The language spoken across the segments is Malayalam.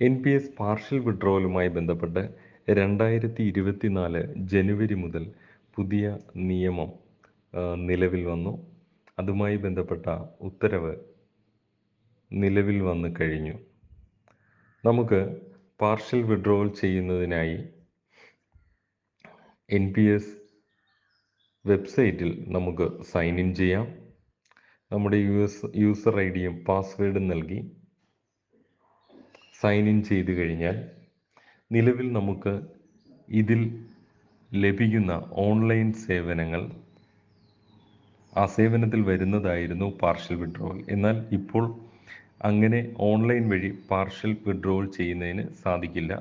എൻ പി എസ് പാർഷ്യൽ വിഡ്രോവലുമായി ബന്ധപ്പെട്ട് രണ്ടായിരത്തി ഇരുപത്തിനാല് ജനുവരി മുതൽ പുതിയ നിയമം നിലവിൽ വന്നു. അതുമായി ബന്ധപ്പെട്ട ഉത്തരവ് നിലവിൽ വന്നു കഴിഞ്ഞു. നമുക്ക് പാർഷ്യൽ വിഡ്രോവൽ ചെയ്യുന്നതിനായി എൻ പി എസ് വെബ്സൈറ്റിൽ നമുക്ക് സൈൻ ഇൻ ചെയ്യാം. നമ്മുടെ യു എസ് യൂസർ ഐ ഡിയും പാസ്വേഡും നൽകി. സൈൻ ഇൻ ചെയ്തു കഴിഞ്ഞാൽ നിലവിൽ നമുക്ക് ഇതിൽ ലഭിക്കുന്ന ഓൺലൈൻ സേവനങ്ങൾ ആ സേവനത്തിൽ വരുന്നതായിരുന്നു പാർഷ്യൽ വിഡ്രോവൽ എന്നാൽ ഇപ്പോൾ അങ്ങനെ ഓൺലൈൻ വഴി പാർഷ്യൽ വിഡ്രോവൽ ചെയ്യുന്നതിന് സാധിക്കില്ല.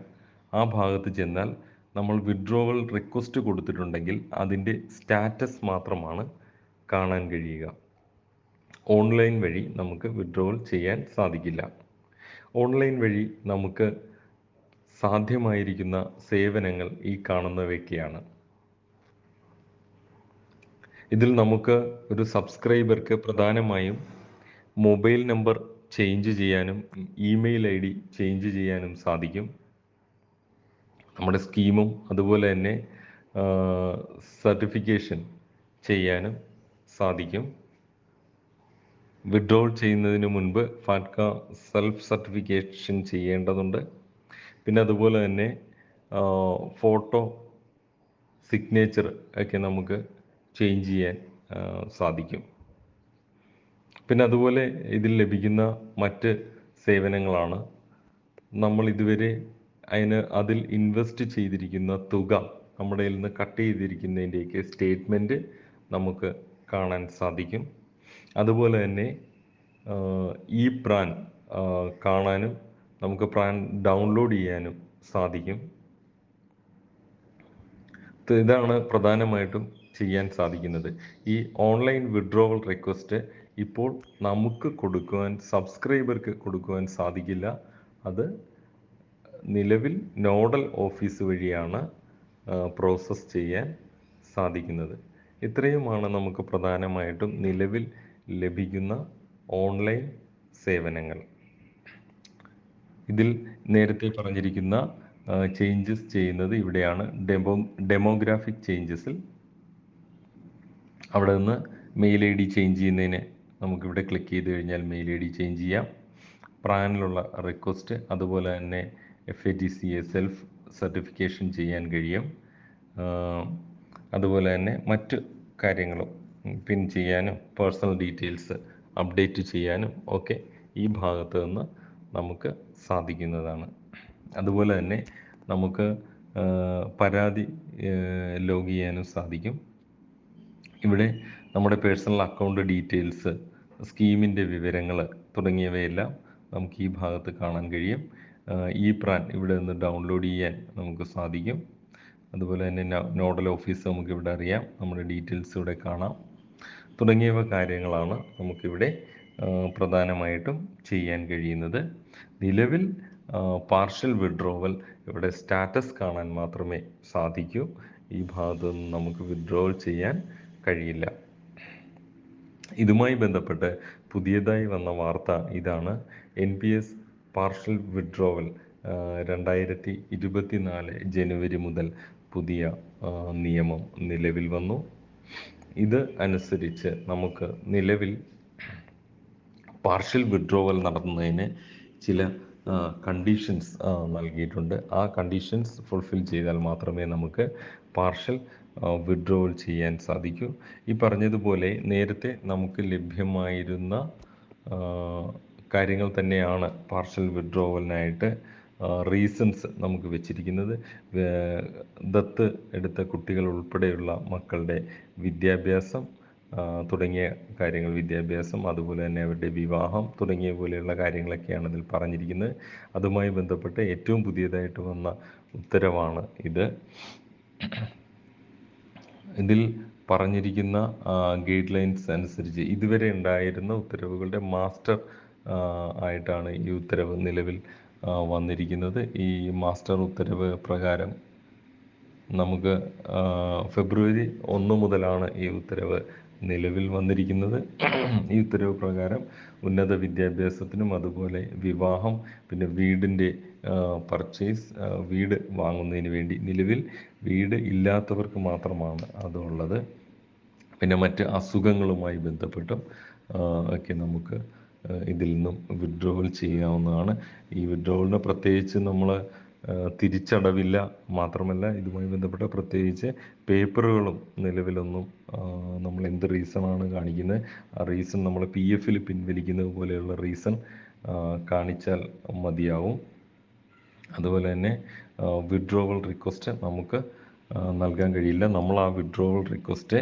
ആ ഭാഗത്ത് ചെന്നാൽ നമ്മൾ വിഡ്രോവൽ റിക്വസ്റ്റ് കൊടുത്തിട്ടുണ്ടെങ്കിൽ അതിന്റെ സ്റ്റാറ്റസ് മാത്രമാണ് കാണാൻ കഴിയുക. ഓൺലൈൻ വഴി നമുക്ക് വിഡ്രോവൽ ചെയ്യാൻ സാധിക്കില്ല. ഓൺലൈൻ വഴി നമുക്ക് സാധ്യമായിരിക്കുന്ന സേവനങ്ങൾ ഈ കാണുന്നവയൊക്കെയാണ് ഇതിൽ നമുക്ക് ഒരു സബ്സ്ക്രൈബർക്ക് പ്രധാനമായും മൊബൈൽ നമ്പർ ചേഞ്ച് ചെയ്യാനും ഇമെയിൽ ഐ ഡി ചേഞ്ച് ചെയ്യാനും സാധിക്കും. നമ്മുടെ സ്കീമും അതുപോലെ തന്നെ സർട്ടിഫിക്കേഷൻ ചെയ്യാനും സാധിക്കും. വിഡ്രോൾ ചെയ്യുന്നതിന് മുൻപ് ഫാറ്റ്ക സെൽഫ് സർട്ടിഫിക്കേഷൻ ചെയ്യേണ്ടതുണ്ട്. പിന്നെ അതുപോലെ തന്നെ ഫോട്ടോ സിഗ്നേച്ചർ ഒക്കെ നമുക്ക് ചേഞ്ച് ചെയ്യാൻ സാധിക്കും. പിന്നെ അതുപോലെ ഇതിൽ ലഭിക്കുന്ന മറ്റ് സേവനങ്ങളാണ്. നമ്മൾ ഇതുവരെ അതിന് അതിൽ ഇൻവെസ്റ്റ് ചെയ്തിരിക്കുന്ന തുക നമ്മുടെ കയ്യിൽ നിന്ന് കട്ട് ചെയ്തിരിക്കുന്നതിന്റെയൊക്കെ സ്റ്റേറ്റ്മെന്റ് നമുക്ക് കാണാൻ സാധിക്കും. അതുപോലെ തന്നെ ഈ പ്രാൻ കാണാനും നമുക്ക് പ്രാൻ ഡൗൺലോഡ് ചെയ്യാനും സാധിക്കും. ഇത് ഇതാണ് പ്രധാനമായിട്ടും ചെയ്യാൻ സാധിക്കുന്നത്. ഈ ഓൺലൈൻ വിഡ്രോവൽ റിക്വസ്റ്റ് ഇപ്പോൾ നമുക്ക് കൊടുക്കുവാൻ സബ്സ്ക്രൈബർക്ക് കൊടുക്കുവാൻ സാധിക്കില്ല. അത് നിലവിൽ നോഡൽ ഓഫീസ് വഴിയാണ് പ്രോസസ്സ് ചെയ്യാൻ സാധിക്കുന്നത്. ഇത്രയുമാണ് നമുക്ക് പ്രധാനമായിട്ടും നിലവിൽ ലഭിക്കുന്ന ഓൺലൈൻ സേവനങ്ങൾ. ഇതിൽ നേരത്തെ പറഞ്ഞിരിക്കുന്ന ചേഞ്ചസ് ചെയ്യുന്നത് ഇവിടെയാണ്. ഡെമോ ഡെമോഗ്രാഫിക് ചേഞ്ചസിൽ അവിടെ നിന്ന് മെയിൽ ഐ ഡി ചേഞ്ച് ചെയ്യുന്നതിന് നമുക്കിവിടെ ക്ലിക്ക് ചെയ്ത് കഴിഞ്ഞാൽ മെയിൽ ഐ ഡി ചേഞ്ച് ചെയ്യാം. പ്രാനിലുള്ള റിക്വസ്റ്റ് അതുപോലെ തന്നെ F A T C A self certification ചെയ്യാൻ കഴിയും. അതുപോലെ തന്നെ മറ്റ് കാര്യങ്ങളും പിൻ ചെയ്യാനും പേഴ്സണൽ ഡീറ്റെയിൽസ് അപ്ഡേറ്റ് ചെയ്യാനും ഒക്കെ ഈ ഭാഗത്ത് നിന്ന് നമുക്ക് സാധിക്കുന്നതാണ്. അതുപോലെ തന്നെ നമുക്ക് പരാതി ലോഗ് ചെയ്യാനും സാധിക്കും. ഇവിടെ നമ്മുടെ പേഴ്സണൽ അക്കൗണ്ട് ഡീറ്റെയിൽസ് സ്കീമിന്റെ വിവരങ്ങൾ തുടങ്ങിയവയെല്ലാം നമുക്ക് ഈ ഭാഗത്ത് കാണാൻ കഴിയും. ഈ പ്രാൻ ഇവിടെ നിന്ന് ഡൗൺലോഡ് ചെയ്യാൻ നമുക്ക് സാധിക്കും. അതുപോലെ തന്നെ നോഡൽ ഓഫീസ് നമുക്കിവിടെ അറിയാം. നമ്മുടെ ഡീറ്റെയിൽസ് ഇവിടെ കാണാം. തുടങ്ങിയവ കാര്യങ്ങളാണ് നമുക്കിവിടെ പ്രധാനമായിട്ടും ചെയ്യാൻ കഴിയുന്നത്. നിലവിൽ പാർഷ്യൽ വിഡ്രോവൽ ഇവിടെ സ്റ്റാറ്റസ് കാണാൻ മാത്രമേ സാധിക്കൂ. ഈ ഭാഗത്ത് നിന്ന് നമുക്ക് വിഡ്രോവൽ ചെയ്യാൻ കഴിയില്ല. ഇതുമായി ബന്ധപ്പെട്ട് പുതിയതായി വന്ന വാർത്ത ഇതാണ്. N P S partial withdrawal രണ്ടായിരത്തി ഇരുപത്തിനാല് ജനുവരി മുതൽ പുതിയ നിയമം നിലവിൽ വന്നു. ഇത് അനുസരിച്ച് നമുക്ക് നിലവിൽ പാർഷ്യൽ വിഡ്രോവൽ നടത്തുന്നതിന് ചില കണ്ടീഷൻസ് നൽകിയിട്ടുണ്ട്. ആ കണ്ടീഷൻസ് ഫുൾഫിൽ ചെയ്താൽ മാത്രമേ നമുക്ക് പാർഷ്യൽ വിഡ്രോവൽ ചെയ്യാൻ സാധിക്കൂ. ഈ പറഞ്ഞതുപോലെ നേരത്തെ നമുക്ക് ലഭ്യമായിരുന്ന കാര്യങ്ങൾ തന്നെയാണ് പാർഷ്യൽ വിഡ്രോവലിനായിട്ട് റീസൺസ് നമുക്ക് വെച്ചിരിക്കുന്നത്. ദത്ത് എടുത്ത കുട്ടികൾ ഉൾപ്പെടെയുള്ള മക്കളുടെ വിദ്യാഭ്യാസം തുടങ്ങിയ കാര്യങ്ങൾ വിദ്യാഭ്യാസം അതുപോലെ തന്നെ അവരുടെ വിവാഹം തുടങ്ങിയ പോലെയുള്ള കാര്യങ്ങളൊക്കെയാണ് ഇതിൽ പറഞ്ഞിരിക്കുന്നത്. അതുമായി ബന്ധപ്പെട്ട് ഏറ്റവും പുതിയതായിട്ട് വന്ന ഉത്തരവാണ് ഇത്. ഇതിൽ പറഞ്ഞിരിക്കുന്ന ഗൈഡ് ലൈൻസ് അനുസരിച്ച് ഇതുവരെ ഉണ്ടായിരുന്ന ഉത്തരവുകളുടെ മാസ്റ്റർ ആയിട്ടാണ് ഈ ഉത്തരവ് നിലവിൽ വന്നിരിക്കുന്നത് ഈ മാസ്റ്റർ ഉത്തരവ് പ്രകാരം. നമുക്ക് ഫെബ്രുവരി ഒന്ന് മുതലാണ് ഈ ഉത്തരവ് നിലവിൽ വന്നിരിക്കുന്നത്. ഈ ഉത്തരവ് പ്രകാരം ഉന്നത വിദ്യാഭ്യാസത്തിനും അതുപോലെ വിവാഹം പിന്നെ വീടിന്റെ പർച്ചേസ് വീട് വാങ്ങുന്നതിന് വേണ്ടി നിലവിൽ വീട് ഇല്ലാത്തവർക്ക് മാത്രമാണ് അതുള്ളത്. പിന്നെ മറ്റ് അസുഖങ്ങളുമായി ബന്ധപ്പെട്ടും ഒക്കെ നമുക്ക് ഇതിൽ നിന്നും വിഡ്രോവൽ ചെയ്യാവുന്നതാണ്. ഈ വിഡ്രോവലിന് പ്രത്യേകിച്ച് നമ്മൾ തിരിച്ചടവില്ല. മാത്രമല്ല ഇതുമായി ബന്ധപ്പെട്ട പ്രത്യേകിച്ച് പേപ്പറുകളും നിലവിലൊന്നും നമ്മൾ എന്ത് റീസണാണ് കാണിക്കുന്നത്. ആ റീസൺ നമ്മൾ പി എഫിൽ പിൻവലിക്കുന്നത് പോലെയുള്ള റീസൺ കാണിച്ചാൽ മതിയാവും. അതുപോലെ തന്നെ വിഡ്രോവൽ റിക്വസ്റ്റ് നമുക്ക് നൽകാൻ കഴിയില്ല. നമ്മൾ ആ വിഡ്രോവൽ റിക്വസ്റ്റ്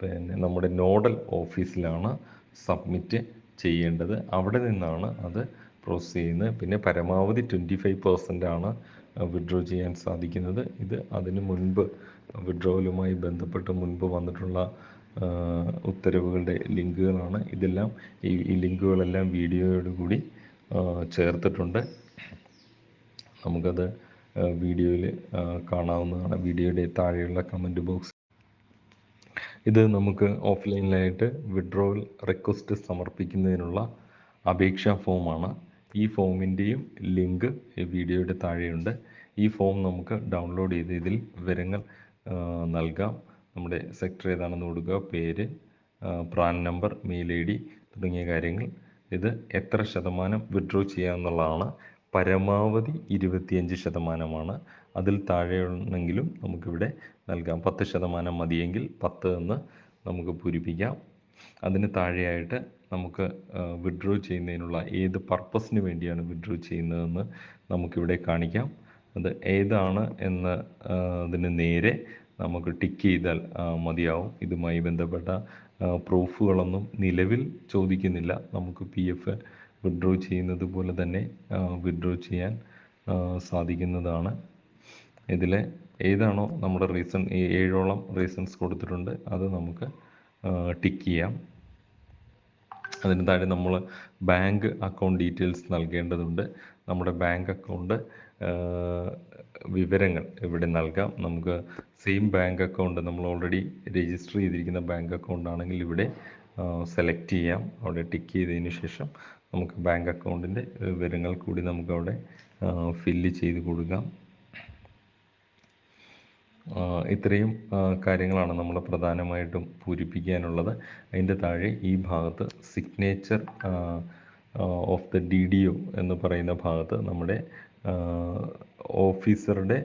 പിന്നെ നമ്മുടെ നോഡൽ ഓഫീസിലാണ് സബ്മിറ്റ് ചെയ്യേണ്ടത് അവിടെ നിന്നാണ് അത് പ്രോസസ്സ് ചെയ്യുന്നത്. പിന്നെ പരമാവധി ട്വന്റി ഫൈവ് പെർസെന്റ് ആണ് വിഡ്രോ ചെയ്യാൻ സാധിക്കുന്നത്. ഇത് അതിന് മുൻപ് വിഡ്രോവലുമായി ബന്ധപ്പെട്ട് മുൻപ് വന്നിട്ടുള്ള ഉത്തരവുകളുടെ ലിങ്കുകളാണ്. ഇതെല്ലാം ഈ ഈ ലിങ്കുകളെല്ലാം വീഡിയോയോട് കൂടി ചേർത്തിട്ടുണ്ട്. നമുക്കത് വീഡിയോയിൽ കാണാവുന്നതാണ്. വീഡിയോയുടെ താഴെയുള്ള കമന്റ് ബോക്സ് ഇത് നമുക്ക് ഓഫ്ലൈനിലായിട്ട് വിഡ്രോവൽ റിക്വസ്റ്റ് സമർപ്പിക്കുന്നതിനുള്ള അപേക്ഷാ ഫോമാണ്. ഈ ഫോമിന്റെയും ലിങ്ക് വീഡിയോയുടെ താഴെയുണ്ട്. ഈ ഫോം നമുക്ക് ഡൗൺലോഡ് ചെയ്ത് ഇതിൽ വിവരങ്ങൾ നൽകാം. നമ്മുടെ സെക്ടർ ഏതാണെന്ന് കൊടുക്കുക പേര് PRAN number mail I D തുടങ്ങിയ കാര്യങ്ങൾ. ഇത് എത്ര ശതമാനം വിഡ്രോ ചെയ്യാമെന്നുള്ളതാണ് പരമാവധി ഇരുപത്തിയഞ്ച് ശതമാനമാണ്. അതിൽ താഴെയാണെങ്കിലും നമുക്കിവിടെ നൽകാം. പത്ത് ശതമാനം മതിയെങ്കിൽ പത്ത് എന്ന് നമുക്ക് പൂരിപ്പിക്കാം. അതിന് താഴെയായിട്ട് നമുക്ക് വിഡ്രോ ചെയ്യുന്നതിനുള്ള ഏത് പർപ്പസിന് വേണ്ടിയാണ് വിഡ്രോ ചെയ്യുന്നതെന്ന് നമുക്കിവിടെ കാണിക്കാം. അത് ഏതാണ് എന്ന് അതിന് നേരെ നമുക്ക് ടിക്ക് ചെയ്താൽ മതിയാവും. ഇതുമായി ബന്ധപ്പെട്ട പ്രൂഫുകളൊന്നും നിലവിൽ ചോദിക്കുന്നില്ല. നമുക്ക് പി എഫ് വിഡ്രോ ചെയ്യുന്നത് പോലെ തന്നെ വിഡ്രോ ചെയ്യാൻ സാധിക്കുന്നതാണ്. ഇതിൽ ഏതാണോ നമ്മുടെ റീസൺ ഈ ഏഴോളം റീസൺസ് കൊടുത്തിട്ടുണ്ട് അത് നമുക്ക് ടിക്ക് ചെയ്യാം. അതിന് താഴെ നമ്മൾ ബാങ്ക് അക്കൗണ്ട് ഡീറ്റെയിൽസ് നൽകേണ്ടതുണ്ട്. നമ്മുടെ ബാങ്ക് അക്കൗണ്ട് വിവരങ്ങൾ ഇവിടെ നൽകാം? നമുക്ക് സെയിം ബാങ്ക് അക്കൗണ്ട് നമ്മൾ ഓൾറെഡി രജിസ്റ്റർ ചെയ്തിരിക്കുന്ന ബാങ്ക് അക്കൗണ്ട് ആണെങ്കിൽ ഇവിടെ സെലക്ട് ചെയ്യാം. അവിടെ ടിക്ക് ചെയ്തതിന് ശേഷം നമുക്ക് ബാങ്ക് അക്കൗണ്ടിന്റെ വിവരങ്ങൾ കൂടി നമുക്കവിടെ ഫില്ല് ചെയ്ത് കൊടുക്കാം. ഇത്രയും കാര്യങ്ങളാണ് നമ്മൾ പ്രധാനമായിട്ടും പൂരിപ്പിക്കാനുള്ളത്. അതിന്റെ താഴെ ഈ ഭാഗത്ത് signature of the D D O എന്ന് പറയുന്ന ഭാഗത്ത് നമ്മുടെ ഓഫീസറുടെ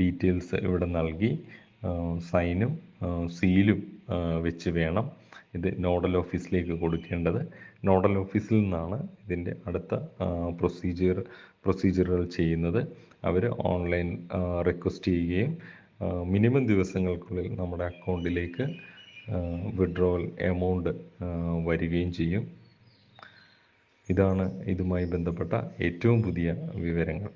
ഡീറ്റെയിൽസ് ഇവിടെ നൽകി സൈനും സീലും വെച്ച് വേണം ഇത് നോഡൽ ഓഫീസിലേക്ക് കൊടുക്കേണ്ടത്. നോഡൽ ഓഫീസിൽ നിന്നാണ് ഇതിന്റെ അടുത്ത പ്രൊസീജിയർ പ്രൊസീജിയറുകൾ ചെയ്യുന്നത്. അവർ ഓൺലൈൻ റിക്വസ്റ്റ് ചെയ്യുകയും മിനിമം ദിവസങ്ങൾക്കുള്ളിൽ നമ്മുടെ അക്കൗണ്ടിലേക്ക് വിഡ്രോവൽ എമൗണ്ട് വരികയും ചെയ്യും. ഇതാണ് ഇതുമായി ബന്ധപ്പെട്ട ഏറ്റവും പുതിയ വിവരങ്ങൾ.